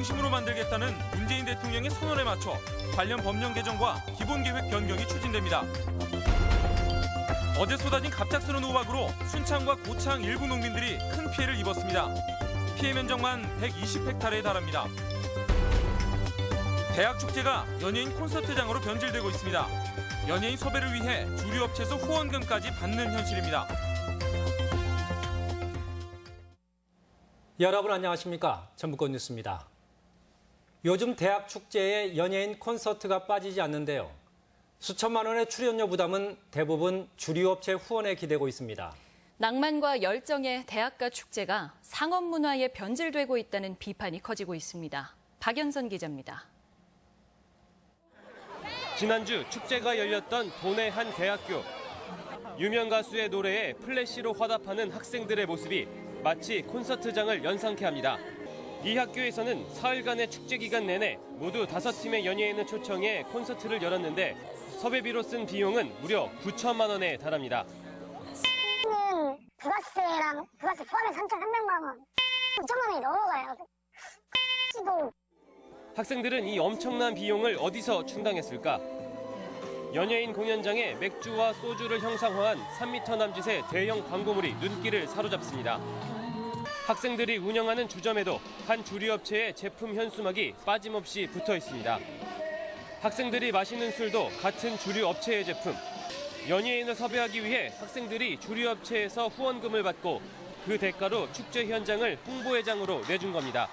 중심으로 만들겠다는 문재인 대통령의 선언에 맞춰 관련 법령 개정과 기본 계획 변경이 추진됩니다. 어제 쏟아진 갑작스러운 우박으로 순창과 고창 일부 농민들이 큰 피해를 입었습니다. 피해 면적만 120헥타르에 달합니다. 대학 축제가 연예인 콘서트장으로 변질되고 있습니다. 연예인 섭외를 위해 주류 업체에서 후원금까지 받는 현실입니다. 여러분 안녕하십니까? 전북권 뉴스입니다. 요즘 대학 축제에 연예인 콘서트가 빠지지 않는데요. 수천만 원의 출연료 부담은 대부분 주류업체 후원에 기대고 있습니다. 낭만과 열정의 대학가 축제가 상업 문화에 변질되고 있다는 비판이 커지고 있습니다. 박연선 기자입니다. 지난주 축제가 열렸던 도내 한 대학교. 유명 가수의 노래에 플래시로 화답하는 학생들의 모습이 마치 콘서트장을 연상케 합니다. 이 학교에서는 사흘간의 축제 기간 내내 모두 다섯 팀의 연예인을 초청해 콘서트를 열었는데 섭외비로 쓴 비용은 무려 9천만 원에 달합니다. 는 부가세랑 부가세 포함해 3,300만 원. 5천만 원이 넘어가요. 지도 학생들은 이 엄청난 비용을 어디서 충당했을까? 연예인 공연장에 맥주와 소주를 형상화한 3m 남짓의 대형 광고물이 눈길을 사로잡습니다. 학생들이 운영하는 주점에도 한 주류업체의 제품 현수막이 빠짐없이 붙어 있습니다. 학생들이 마시는 술도 같은 주류업체의 제품. 연예인을 섭외하기 위해 학생들이 주류업체에서 후원금을 받고 그 대가로 축제 현장을 홍보회장으로 내준 겁니다.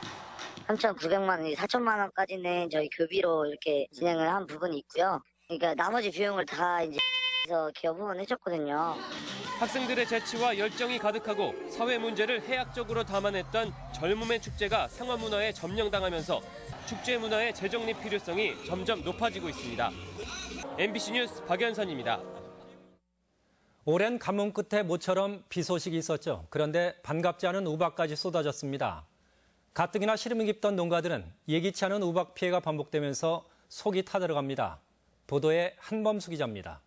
3,900만 원이 4천만 원까지는 저희 교비로 이렇게 진행을 한 부분이 있고요. 그러니까 나머지 비용을 다 이제 기업 후원해줬거든요. 학생들의 재치와 열정이 가득하고 사회 문제를 해학적으로 담아냈던 젊음의 축제가 상업 문화에 점령당하면서 축제 문화의 재정립 필요성이 점점 높아지고 있습니다. MBC 뉴스 박연선입니다. 오랜 가뭄 끝에 모처럼 비 소식이 있었죠. 그런데 반갑지 않은 우박까지 쏟아졌습니다. 가뜩이나 시름이 깊던 농가들은 예기치 않은 우박 피해가 반복되면서 속이 타들어갑니다. 보도에 한범수 기자입니다.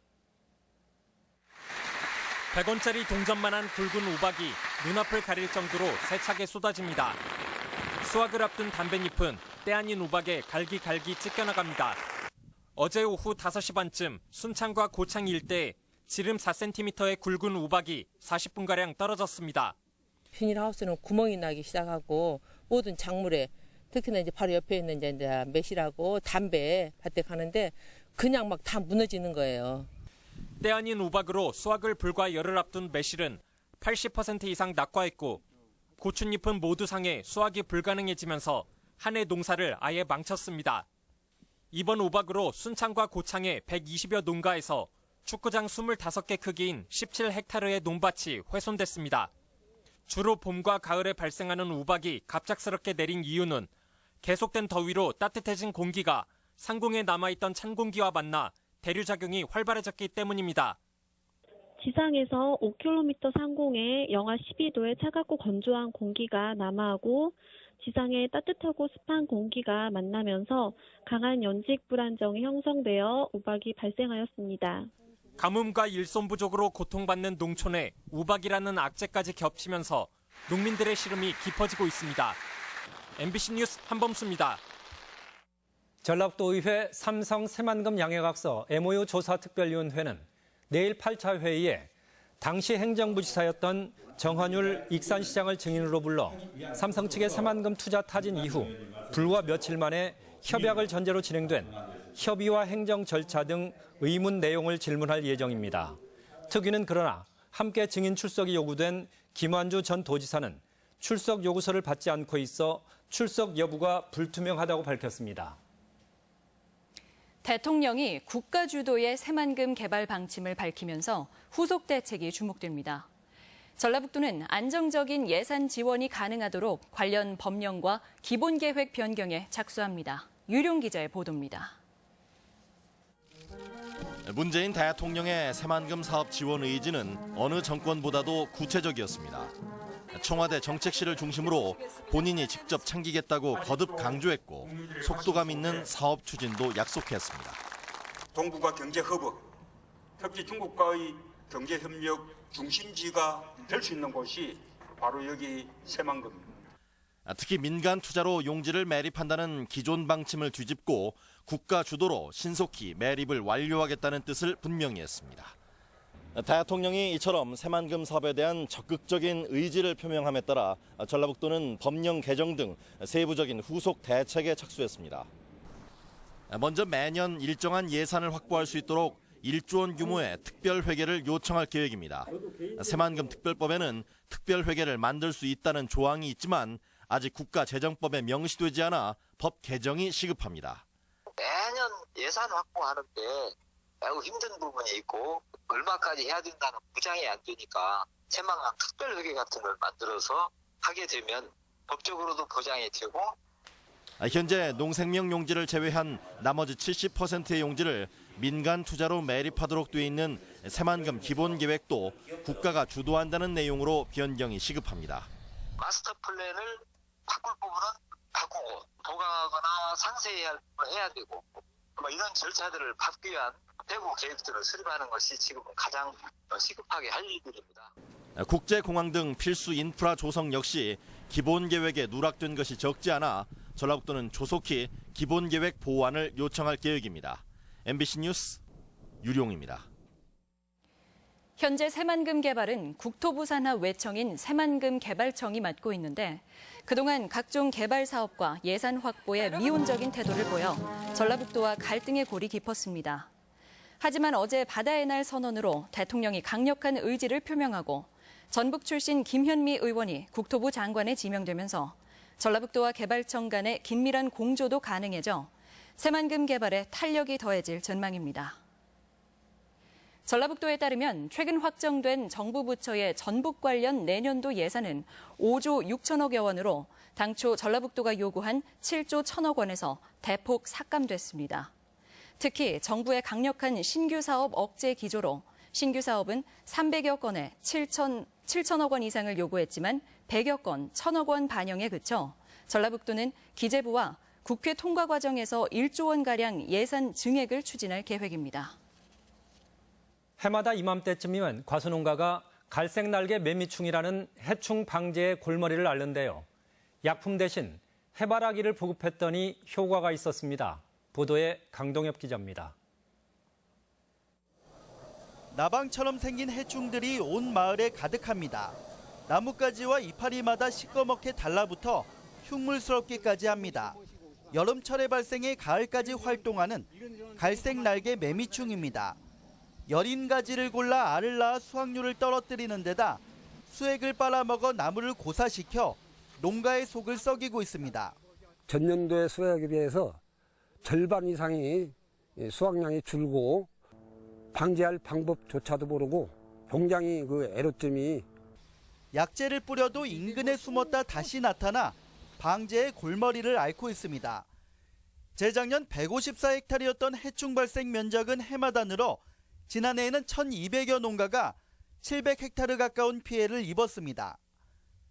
100원짜리 동전만한 굵은 우박이 눈앞을 가릴 정도로 세차게 쏟아집니다. 수확을 앞둔 담뱃잎은 때 아닌 우박에 갈기갈기 찢겨나갑니다. 어제 오후 5시 반쯤 순창과 고창 일대에 지름 4cm의 굵은 우박이 40분가량 떨어졌습니다. 비닐하우스는 구멍이 나기 시작하고 모든 작물에 특히나 이제 바로 옆에 있는 이제 매실하고 담배 밭에 가는데 그냥 막 다 무너지는 거예요. 때 아닌 우박으로 수확을 불과 열흘 앞둔 매실은 80% 이상 낙과했고 고추잎은 모두 상해 수확이 불가능해지면서 한 해 농사를 아예 망쳤습니다. 이번 우박으로 순창과 고창의 120여 농가에서 축구장 25개 크기인 17헥타르의 논밭이 훼손됐습니다. 주로 봄과 가을에 발생하는 우박이 갑작스럽게 내린 이유는 계속된 더위로 따뜻해진 공기가 상공에 남아있던 찬 공기와 만나 대류작용이 활발해졌기 때문입니다. 지상에서 5km 상공에 영하 12도의 차갑고 건조한 공기가 남하하고 지상에 따뜻하고 습한 공기가 만나면서 강한 연직 불안정이 형성되어 우박이 발생하였습니다. 가뭄과 일손 부족으로 고통받는 농촌에 우박이라는 악재까지 겹치면서 농민들의 시름이 깊어지고 있습니다. MBC 뉴스 한범수입니다. 전라도의회 삼성 새만금 양해각서 MOU 조사특별위원회는 내일 8차 회의에 당시 행정부지사였던 정환율 익산시장을 증인으로 불러 삼성 측의 새만금 투자 타진 이후 불과 며칠 만에 협약을 전제로 진행된 협의와 행정 절차 등 의문 내용을 질문할 예정입니다. 특위는 그러나 함께 증인 출석이 요구된 김완주 전 도지사는 출석 요구서를 받지 않고 있어 출석 여부가 불투명하다고 밝혔습니다. 대통령이 국가 주도의 새만금 개발 방침을 밝히면서 후속 대책이 주목됩니다. 전라북도는 안정적인 예산 지원이 가능하도록 관련 법령과 기본 계획 변경에 착수합니다. 유룡 기자의 보도입니다. 문재인 대통령의 새만금 사업 지원 의지는 어느 정권보다도 구체적이었습니다. 청와대 정책실을 중심으로 본인이 직접 챙기겠다고 거듭 강조했고 속도감 있는 사업 추진도 약속했습니다. 동북아 경제 허브, 특히 중국과의 경제 협력 중심지가 될 수 있는 곳이 바로 여기 새만금입니다. 특히 민간 투자로 용지를 매립한다는 기존 방침을 뒤집고 국가 주도로 신속히 매립을 완료하겠다는 뜻을 분명히 했습니다. 대통령이 이처럼 새만금 사업에 대한 적극적인 의지를 표명함에 따라 전라북도는 법령 개정 등 세부적인 후속 대책에 착수했습니다. 먼저 매년 일정한 예산을 확보할 수 있도록 1조 원 규모의 특별 회계를 요청할 계획입니다. 새만금 특별법에는 특별 회계를 만들 수 있다는 조항이 있지만 아직 국가재정법에 명시되지 않아 법 개정이 시급합니다. 매년 예산 확보하는데 매우 힘든 부분이 있고 얼마까지 해야 된다는 보장이 안 되니까 새만금 특별회계 같은 걸 만들어서 하게 되면 법적으로도 보장이 되고 현재 농생명 용지를 제외한 나머지 70%의 용지를 민간 투자로 매립하도록 돼 있는 새만금 기본 계획도 국가가 주도한다는 내용으로 변경이 시급합니다. 마스터 플랜을 바꿀 부분은 바꾸고 보강하거나 상세히 해야 되고 뭐 이런 절차들을 밟기 위한 대구 계획들을 수립하는 것이 지금 가장 시급하게 할 일들입니다. 국제공항 등 필수 인프라 조성 역시 기본 계획에 누락된 것이 적지 않아 전라북도는 조속히 기본 계획 보완을 요청할 계획입니다. MBC 뉴스 유룡입니다. 현재 새만금 개발은 국토부 산하 외청인 새만금 개발청이 맡고 있는데 그동안 각종 개발 사업과 예산 확보에 미온적인 태도를 보여 전라북도와 갈등의 골이 깊었습니다. 하지만 어제 바다의 날 선언으로 대통령이 강력한 의지를 표명하고 전북 출신 김현미 의원이 국토부 장관에 지명되면서 전라북도와 개발청 간의 긴밀한 공조도 가능해져 새만금 개발에 탄력이 더해질 전망입니다. 전라북도에 따르면 최근 확정된 정부 부처의 전북 관련 내년도 예산은 5조 6천억여 원으로 당초 전라북도가 요구한 7조 1천억 원에서 대폭 삭감됐습니다. 특히 정부의 강력한 신규 사업 억제 기조로 신규 사업은 300여 건에 7천, 7천억 원 이상을 요구했지만 100여 건, 1천억 원 반영에 그쳐 전라북도는 기재부와 국회 통과 과정에서 1조 원가량 예산 증액을 추진할 계획입니다. 해마다 이맘때쯤이면 과수농가가 갈색 날개 매미충이라는 해충 방제의 골머리를 앓는데요. 약품 대신 해바라기를 보급했더니 효과가 있었습니다. 보도에 강동엽 기자입니다. 나방처럼 생긴 해충들이 온 마을에 가득합니다. 나뭇가지와 이파리마다 시꺼멓게 달라붙어 흉물스럽기까지 합니다. 여름철에 발생해 가을까지 활동하는 갈색 날개 매미충입니다. 여린 가지를 골라 알을 낳아 수확률을 떨어뜨리는 데다 수액을 빨아먹어 나무를 고사시켜 농가의 속을 썩이고 있습니다. 전년도의 수확에 비해서 절반 이상이 수확량이 줄고 방지할 방법조차도 모르고 굉장히 그 애로점이 약재를 뿌려도 인근에 숨었다 다시 나타나 방제의 골머리를 앓고 있습니다. 재작년 154헥타르였던 해충 발생 면적은 해마다 늘어 지난해에는 1200여 농가가 700헥타르 가까운 피해를 입었습니다.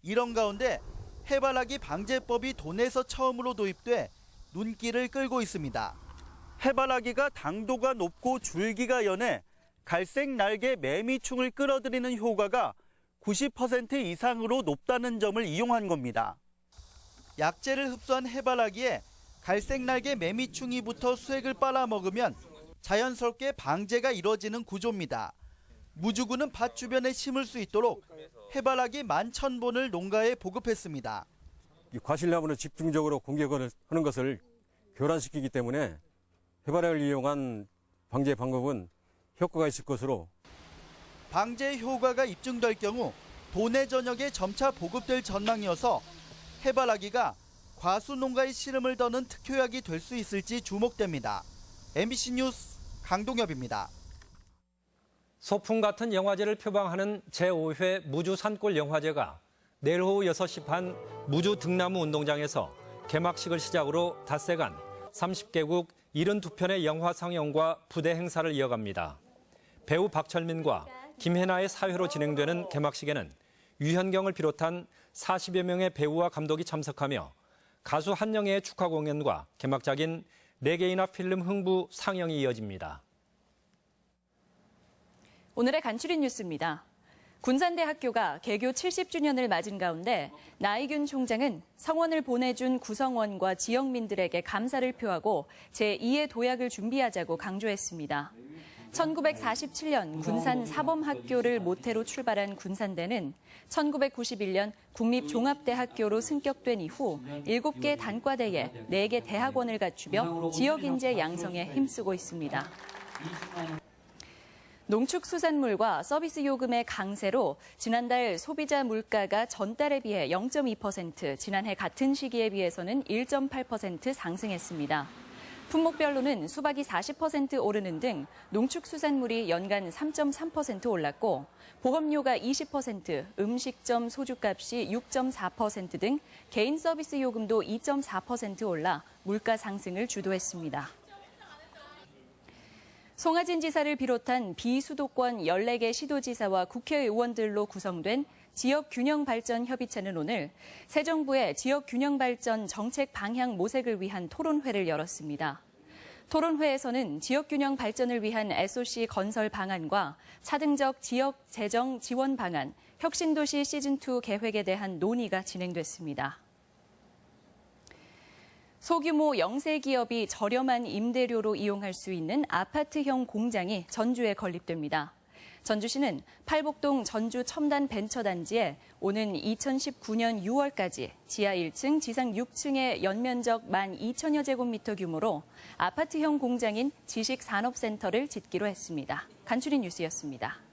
이런 가운데 해바라기 방제법이 도내에서 처음으로 도입돼 눈길을 끌고 있습니다. 해바라기가 당도가 높고 줄기가 연해 갈색 날개 매미충을 끌어들이는 효과가 90% 이상으로 높다는 점을 이용한 겁니다. 약재를 흡수한 해바라기에 갈색 날개 매미충이 붙어 수액을 빨아먹으면 자연스럽게 방제가 이뤄지는 구조입니다. 무주군은 밭 주변에 심을 수 있도록 해바라기 만 천 본을 농가에 보급했습니다. 과실나무는 집중적으로 공격을 하는 것을 교란시키기 때문에 해바라기를 이용한 방제 방법은 효과가 있을 것으로 방제 효과가 입증될 경우 도내 전역에 점차 보급될 전망이어서 해바라기가 과수 농가의 시름을 더는 특효약이 될 수 있을지 주목됩니다. MBC 뉴스 강동엽입니다. 소풍 같은 영화제를 표방하는 제5회 무주 산골 영화제가 내일 오후 6시 반 무주 등나무 운동장에서 개막식을 시작으로 닷새간 30개국 72편의 영화 상영과 부대 행사를 이어갑니다. 배우 박철민과 김혜나의 사회로 진행되는 개막식에는 유현경을 비롯한 40여 명의 배우와 감독이 참석하며 가수 한영애의 축하 공연과 개막작인 4개이나 필름 흥부 상영이 이어집니다. 오늘의 간추린 뉴스입니다. 군산대학교가 개교 70주년을 맞은 가운데 나이균 총장은 성원을 보내준 구성원과 지역민들에게 감사를 표하고 제2의 도약을 준비하자고 강조했습니다. 1947년 군산 사범학교를 모태로 출발한 군산대는 1991년 국립종합대학교로 승격된 이후 7개 단과대에 4개 대학원을 갖추며 지역인재 양성에 힘쓰고 있습니다. 농축수산물과 서비스 요금의 강세로 지난달 소비자 물가가 전달에 비해 0.2%, 지난해 같은 시기에 비해서는 1.8% 상승했습니다. 품목별로는 수박이 40% 오르는 등 농축수산물이 연간 3.3% 올랐고 보험료가 20%, 음식점 소주값이 6.4%등 개인 서비스 요금도 2.4% 올라 물가 상승을 주도했습니다. 송하진 지사를 비롯한 비수도권 14개 시도지사와 국회의원들로 구성된 지역균형발전협의체는 오늘 새 정부의 지역균형발전 정책 방향 모색을 위한 토론회를 열었습니다. 토론회에서는 지역균형 발전을 위한 SOC 건설 방안과 차등적 지역 재정 지원 방안, 혁신도시 시즌2 계획에 대한 논의가 진행됐습니다. 소규모 영세 기업이 저렴한 임대료로 이용할 수 있는 아파트형 공장이 전주에 건립됩니다. 전주시는 팔복동 전주 첨단 벤처단지에 오는 2019년 6월까지 지하 1층, 지상 6층의 연면적 1만 2천여 제곱미터 규모로 아파트형 공장인 지식산업센터를 짓기로 했습니다. 간추린 뉴스였습니다.